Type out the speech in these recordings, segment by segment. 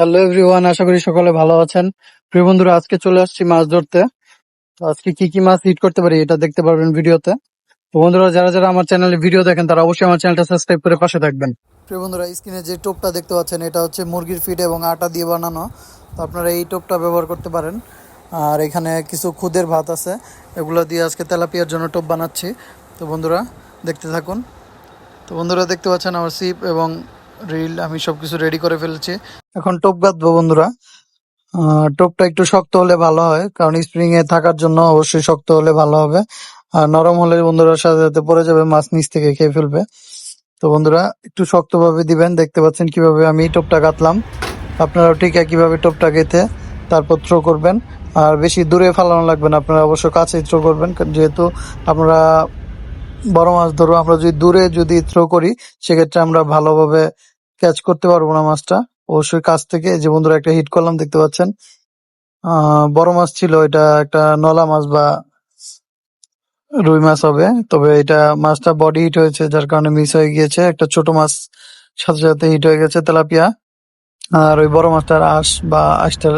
Hello everyone আশা করি সকলে ভালো আছেন। প্রিয় বন্ধুরা, আজকে চলে আসছি মাছ ধরতে। আজকে কি কি মাছ হিট করতে পারি এটা দেখতে পারবেন ভিডিওতে। তো বন্ধুরা, যারা যারা আমার চ্যানেলে ভিডিও দেখেন, তারা অবশ্যই আমার চ্যানেলটা সাবস্ক্রাইব করে পাশে থাকবেন। প্রিয় বন্ধুরা স্ক্রিনে যে টোপটা দেখতে পাচ্ছেন, এটা হচ্ছে মুরগির ফিড এবং আটা দিয়ে বানানো। তো আপনারা এই টোপটা ব্যবহার করতে পারেন। আর এখানে কিছু খুদের ভাত আছে, এগুলো দিয়ে আজকে তেলাপিয়ার জন্য টোপ বানাচ্ছি। তো বন্ধুরা, দেখতে থাকুন। তো বন্ধুরা, দেখতে পাচ্ছেন আমার সিপ এবং রিল আমি সবকিছু রেডি করে ফেলেছি। এখন টোপ গাঁথবো বন্ধুরা। টোপটা একটু শক্ত হলে ভালো হয়, কারণ স্প্রিং এ থাকার জন্য অবশ্যই শক্ত হলে ভালো হবে। আর নরম হলে বন্ধুরা সাথে সাথে পড়ে যাবে, মাছ নিচ থেকে খেয়ে ফেলবে। তো বন্ধুরা, একটু শক্তভাবে দিবেন, দেখতে পাচ্ছেন কীভাবে আমি টোপটা গাঁথলাম। আপনারাও ঠিক একইভাবে টোপটা গেঁথে তারপর থ্রো করবেন। আর বেশি দূরে ফালানো লাগবে না, আপনারা অবশ্য কাছে থ্রো করবেন। যেহেতু আপনারা বড় মাছ ধরবো, আমরা যদি দূরে যদি থ্রো করি, সেক্ষেত্রে আমরা ভালোভাবে ক্যাচ করতে পারব না মাছটা। অবশ্যই কাছ থেকে যে বন্ধুরা একটা হিট করলাম, দেখতে পাচ্ছেন? বড় মাছ ছিল, এটা একটা নলা মাছ বা রুই মাছ হবে। তবে এটা মাছটা বডি হিট হয়েছে, যার কারণে মিস হয়ে গিয়েছে। একটা ছোট মাছ, সাথে সাথে হিট হয়ে গেছে তেলাপিয়া। আর ওই বড় মাছটার আঁশ বা আঁশটা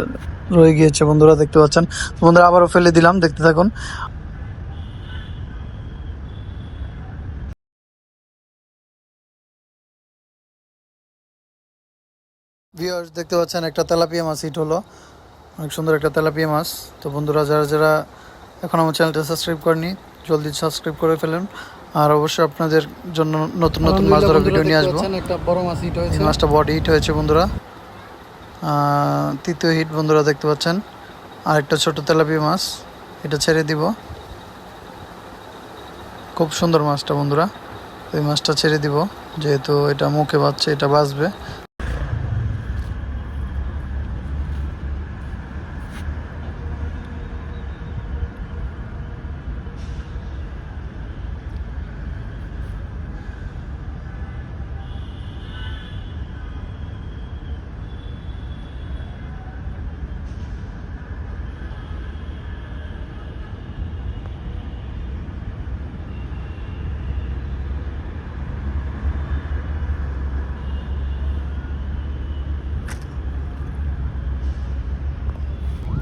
রয়ে গিয়েছে, বন্ধুরা দেখতে পাচ্ছেন? বন্ধুরা আবারও ফেলে দিলাম, দেখতে থাকুন। ভিউয়ার্স দেখতে পাচ্ছেন একটা তেলাপিয়া মাছ হিট হলো। অনেক সুন্দর একটা তেলাপিয়া মাছ। তো বন্ধুরা যারা যারা এখন আমার চ্যানেলটা সাবস্ক্রাইব করেনি জলদি সাবস্ক্রাইব করে ফেলেন। আর অবশ্যই আপনাদের জন্য নতুন নতুন মাছ ধরার ভিডিও নিয়ে আসব। একটা বড় মাছ হিট এই হয়েছে। মাছটা বডি হিট হয়েছে বন্ধুরা। তৃতীয় হিট বন্ধুরা দেখতে পাচ্ছেন। আর একটা ছোট তেলাপিয়া মাছ এটা ছেড়ে দিব। খুব সুন্দর মাছটা বন্ধুরা। এই মাছটা ছেড়ে দিব যেহেতু এটা মুখে বাজছে এটা বাঁচবে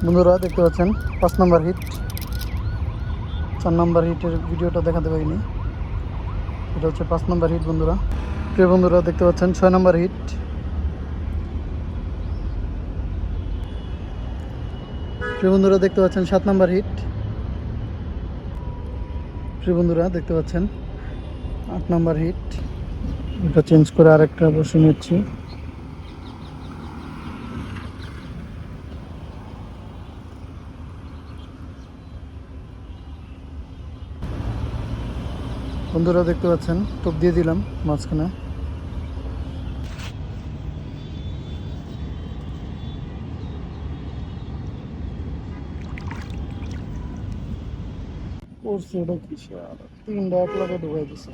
বন্ধুরা, দেখতে পাচ্ছেন, পাঁচ নম্বর হিট চার নম্বর হিটের ভিডিওটা দেখাতে পারিনি। এটা হচ্ছে পাঁচ নম্বর হিট বন্ধুরা। প্রিয় বন্ধুরা, দেখতে পাচ্ছেন, ছয় নম্বর হিট প্রিয় বন্ধুরা, দেখতে পাচ্ছেন, সাত নম্বর হিট প্রিয় বন্ধুরা, দেখতে পাচ্ছেন, আট নম্বর হিট এটা চেঞ্জ করে আরেকটা বসে নিচ্ছি। বন্ধুরা দেখতে পাচ্ছেন, টোপ দিয়ে দিলাম মাঝখানে। করছে ওটা কি তিন এক লাগে ঢুকাই দিছে।